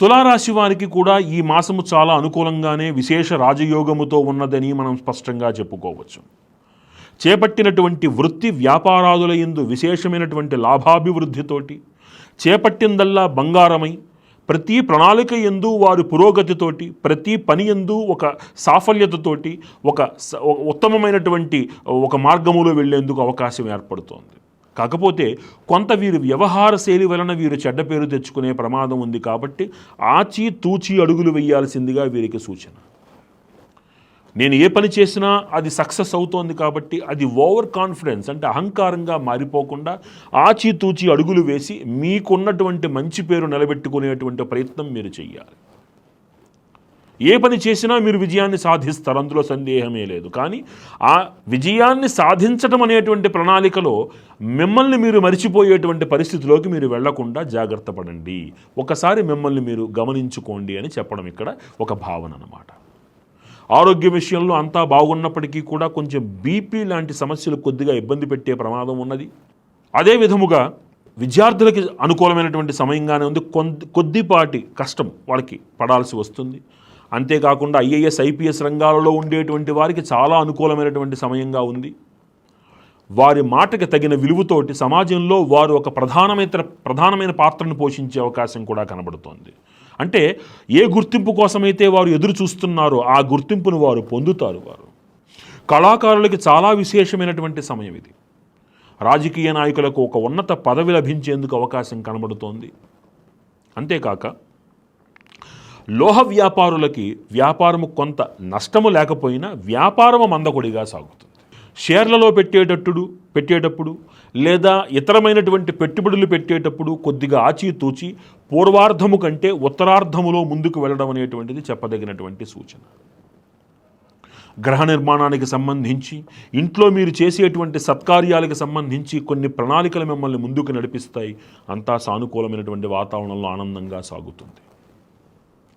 తులారాశి వారికి కూడా ఈ మాసము చాలా అనుకూలంగానే విశేష రాజయోగముతో ఉన్నదని మనం స్పష్టంగా చెప్పుకోవచ్చు. చేపట్టినటువంటి వృత్తి వ్యాపారాదుల యందు విశేషమైనటువంటి లాభాభివృద్ధితోటి చేపట్టిందల్లా బంగారమై ప్రతి ప్రణాళిక ఎందు వారి పురోగతితోటి ప్రతి పని ఎందు ఒక సాఫల్యతతోటి ఒక స- ఒక ఉత్తమమైనటువంటి ఒక మార్గములో వెళ్ళేందుకు అవకాశం ఏర్పడుతోంది. కాకపోతే కొంత వీరి వ్యవహార శైలి వలన వీరు చెడ్డ పేరు తెచ్చుకునే ప్రమాదం ఉంది కాబట్టి ఆచి తూచి అడుగులు వేయాల్సిందిగా వీరికి సూచన. నేను ఏ పని చేసినా అది సక్సెస్ అవుతోంది కాబట్టి అది ఓవర్ కాన్ఫిడెన్స్ అంటే అహంకారంగా మారిపోకుండా ఆచితూచి అడుగులు వేసి మీకున్నటువంటి మంచి పేరు నిలబెట్టుకునేటువంటి ప్రయత్నం మీరు చేయాలి ఏ పని చేసినా మీరు విజయాన్ని సాధిస్తారు. అందులో సందేహమే లేదు. కానీ ఆ విజయాన్ని సాధించడం అనేటువంటి ప్రణాళికలో మిమ్మల్ని మీరు మరిచిపోయేటువంటి పరిస్థితిలోకి మీరు వెళ్ళకుండా జాగ్రత్త పడండి. ఒకసారి మిమ్మల్ని మీరు గమనించుకోండి అని చెప్పడం ఇక్కడ ఒక భావన అన్నమాట. ఆరోగ్య విషయంలో అంతా బాగున్నప్పటికీ కూడా కొంచెం బీపీ లాంటి సమస్యలు కొద్దిగా ఇబ్బంది పెట్టే ప్రమాదం ఉన్నది. అదే విధముగా విద్యార్థులకి అనుకూలమైనటువంటి సమయంగానే ఉంది. కొద్ది కొద్దిపాటి కష్టం వాళ్ళకి పడాల్సి వస్తుంది. అంతేకాకుండా ఐఏఎస్ ఐపీఎస్ రంగాలలో ఉండేటువంటి వారికి చాలా అనుకూలమైనటువంటి సమయంగా ఉంది. వారి మాటకి తగిన విలువతోటి సమాజంలో వారు ఒక ప్రధానమైన ప్రధానమైన పాత్రను పోషించే అవకాశం కూడా కనబడుతోంది. అంటే ఏ గుర్తింపు కోసమైతే వారు ఎదురు చూస్తున్నారో ఆ గుర్తింపును వారు పొందుతారు వారు. కళాకారులకి చాలా విశేషమైనటువంటి సమయం ఇది. రాజకీయ నాయకులకు ఒక ఉన్నత పదవి లభించేందుకు అవకాశం కనబడుతోంది. అంతేకాక లోహ వ్యాపారులకి వ్యాపారము కొంత నష్టము లేకపోయినా వ్యాపారము మందకొడిగా సాగుతుంది. షేర్లలో పెట్టేటప్పుడు పెట్టేటప్పుడు లేదా ఇతరమైనటువంటి పెట్టుబడులు పెట్టేటప్పుడు కొద్దిగా ఆచితూచి పూర్వార్ధము కంటే ఉత్తరార్ధములో ముందుకు వెళ్ళడం అనేటువంటిది చెప్పదగినటువంటి సూచన. గ్రహ నిర్మాణానికి సంబంధించి ఇంట్లో మీరు చేసేటువంటి సత్కార్యాలకు సంబంధించి కొన్ని ప్రణాళికలు మిమ్మల్ని ముందుకు నడిపిస్తాయి. అంతా సానుకూలమైనటువంటి వాతావరణంలో ఆనందంగా సాగుతుంది.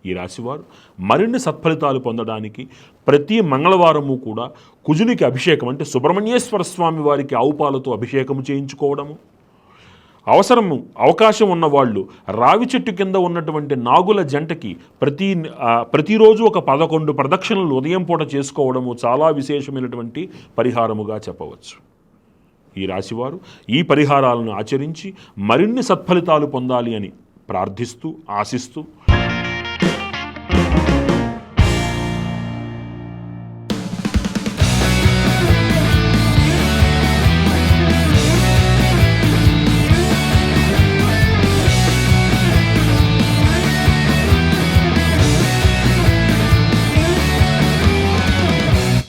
ఈ రాశివారు మరిన్ని సత్ఫలితాలు పొందడానికి ప్రతి మంగళవారము కూడా కుజునికి అభిషేకం అంటే సుబ్రహ్మణ్యేశ్వర స్వామి వారికి ఆవుపాలతో అభిషేకం చేయించుకోవడము. అవసరము అవకాశం ఉన్నవాళ్ళు రావి చెట్టు కింద ఉన్నటువంటి నాగుల జంటకి ప్రతి ప్రతిరోజు ఒక పదకొండు ప్రదక్షిణలు ఉదయం పూట చేసుకోవడము చాలా విశేషమైనటువంటి పరిహారముగా చెప్పవచ్చు. ఈ రాశివారు ఈ పరిహారాలను ఆచరించి మరిన్ని సత్ఫలితాలు పొందాలి అని ప్రార్థిస్తూ ఆశిస్తూ